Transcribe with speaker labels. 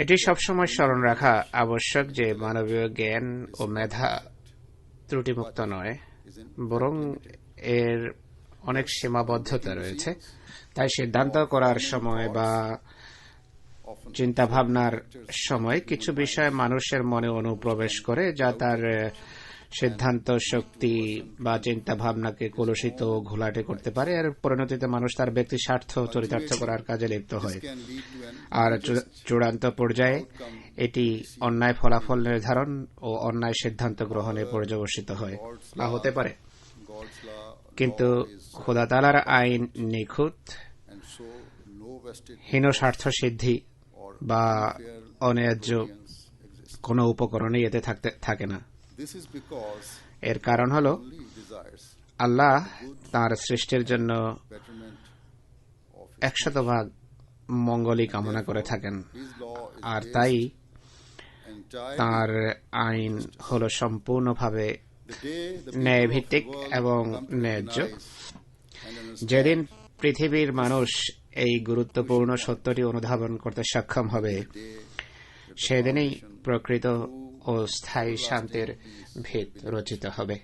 Speaker 1: এটি সবসময় স্মরণ রাখা আবশ্যক যে মানবীয় জ্ঞান ও মেধা ত্রুটিমুক্ত নয়, বরং এর অনেক সীমাবদ্ধতা রয়েছে। তাই সিদ্ধান্ত করার সময় বা চিন্তাভাবনার সময় কিছু বিষয় মানুষের মনে অনুপ্রবেশ করে যা তার সিদ্ধান্ত, শক্তি বা চিন্তা ভাবনাকে কলুষিত ঘোলাটে করতে পারে। আর পরিণতিতে মানুষ তার ব্যক্তি স্বার্থ চরিতার্থ করার কাজে লিপ্ত হয়। আর চূড়ান্ত পর্যায়ে এটি অন্যায় ফলাফল নির্ধারণ ও অন্যায় সিদ্ধান্ত গ্রহণে পর্যবসিত হয় বা হতে পারে। কিন্তু খোদা তালার আইন নিখুঁত, হীন স্বার্থ সিদ্ধি বা অন্যায্য কোনো উপকরণই এতে থাকতে, থাকে না। এর কারণ হল আল্লাহ তার সৃষ্টির জন্য একশত ভাগ মঙ্গলই কামনা করে থাকেন। আর তাই তার আইন হল সম্পূর্ণভাবে ন্যায়ভিত্তিক এবং ন্যায্য। যেদিন পৃথিবীর মানুষ এই গুরুত্বপূর্ণ সত্যটি অনুধাবন করতে সক্ষম হবে সেদিনই প্রকৃত ও স্থায়ী শান্তির ভিত রচিত হবে।